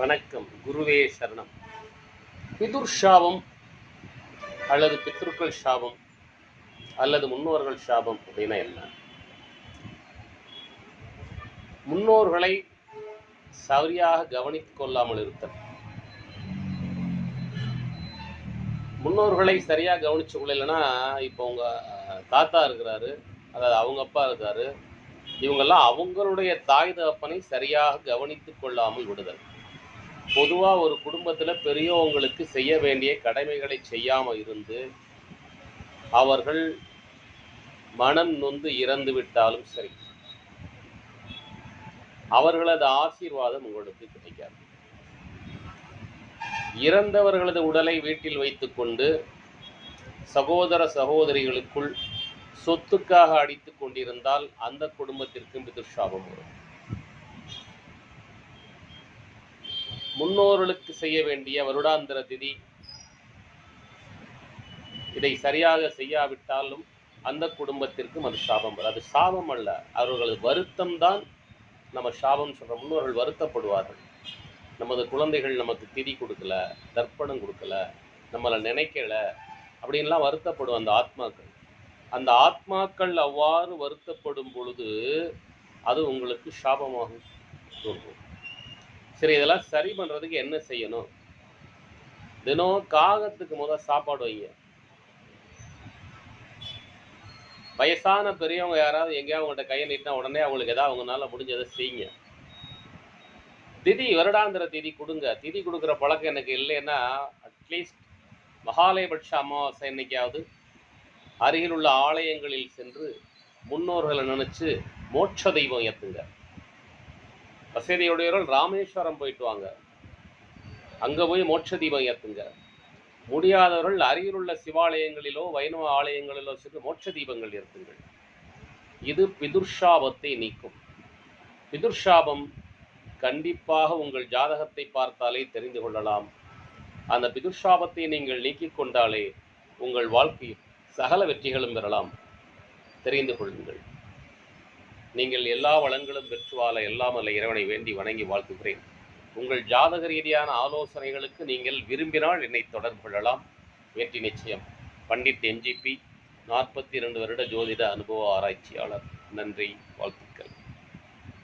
வணக்கம். குருவே சரணம். பிதுர் சாபம் அல்லது பித்ருக்கள் சாபம் அல்லது முன்னோர்கள் சாபம் அப்படின்னா என்ன? முன்னோர்களை சரியாக கவனித்துக் கொள்ளாமல் இருத்தல். முன்னோர்களை சரியாக கவனிச்சு கொள்ளலைன்னா இப்போ உங்க தாத்தா இருக்கிறாரு அதாவது அவங்க அப்பா இருக்காரு இவங்கெல்லாம் அவங்களுடைய தாய் தகப்பனை சரியாக கவனித்துக் கொள்ளாமல் விடுதல். பொதுவாக ஒரு குடும்பத்தில் பெரியவங்களுக்கு செய்ய வேண்டிய கடமைகளை செய்யாமல் இருந்து அவர்கள் மனம் நொந்து இறந்து விட்டாலும் சரி. அவர்களது ஆசீர்வாதம் உங்களுக்கு கிடைக்காது. இறந்தவர்களது உடலை வீட்டில் வைத்துக்கொண்டு சகோதர சகோதரிகளுக்குள் சொத்துக்காக அடித்துக் கொண்டிருந்தால் அந்த குடும்பத்திற்கும் பிதுர்ஷாபம் வரும். முன்னோர்களுக்கு செய்ய வேண்டிய வருடாந்திர திதி. இதை சரியாக செய்யாவிட்டாலும் அந்த குடும்பத்திற்கும் அது சாபம் வரும் அது சாபம் அல்ல. அவர்களது வருத்தம் தான் நம்ம சாபம் சொல்ற முன்னோர்கள் வருத்தப்படுவார்கள். நமது குழந்தைகள் நமக்கு திதி கொடுக்கல தர்ப்பணம் கொடுக்கல நம்மளை நினைக்கல அப்படின்லாம் வருத்தப்படும் அந்த ஆத்மாக்கள். அந்த ஆத்மாக்கள் அவ்வாறு வருத்தப்படும் பொழுது அது உங்களுக்கு சாபமாக தோன்றும் சரி இதெல்லாம் சரி பண்ணுறதுக்கு என்ன செய்யணும்? தினம் காகத்துக்கு முதல் சாப்பாடு வைங்க. வயசான பெரியவங்க யாராவது எங்கேயாவது உங்கள்கிட்ட கையை நீட்டினா உடனே அவங்களுக்கு எதாவது அவங்களால முடிஞ்சதை செய்யுங்க. திதி வருடாந்திர திதி கொடுங்க. திதி கொடுக்குற பழக்கம் எனக்கு இல்லைன்னா அட்லீஸ்ட் மகாலயபட்ச அமாவாசை இன்னைக்காவது அருகில் உள்ள ஆலயங்களில் சென்று முன்னோர்களை நினைச்சு மோட்ச தெய்வம் ஏற்றுங்க வசதியுடையவர்கள் ராமேஸ்வரம் போயிட்டு வாங்க. அங்கே போய் மோட்ச தீபம் ஏற்றுங்க முடியாதவர்கள் அருகிலுள்ள சிவாலயங்களிலோ வைணவ ஆலயங்களிலோ சென்று மோட்ச தீபங்கள் ஏற்றுங்கள் இது பிதுர்ஷாபத்தை நீக்கும். பிதுர்ஷாபம் கண்டிப்பாக உங்கள் ஜாதகத்தை பார்த்தாலே தெரிந்து கொள்ளலாம். அந்த பிதுர்ஷாபத்தை நீங்கள் நீக்கிக் கொண்டாலே உங்கள் வாழ்க்கையில் சகல வெற்றிகளும் பெறலாம். தெரிந்து கொள்ளுங்கள். நீங்கள் எல்லா வளங்களும் பெற்று வாழ எல்லாம் அல்ல இறைவனை வேண்டி வணங்கி வாழ்த்துகிறேன். உங்கள் ஜாதக ரீதியான ஆலோசனைகளுக்கு நீங்கள் விரும்பினால் என்னை தொடர்பு கொள்ளலாம். வெற்றி நிச்சயம். பண்டிட் எம்ஜிபி நாற்பத்தி இரண்டு வருட ஜோதிட அனுபவ ஆராய்ச்சியாளர். நன்றி வாழ்த்துக்கள்.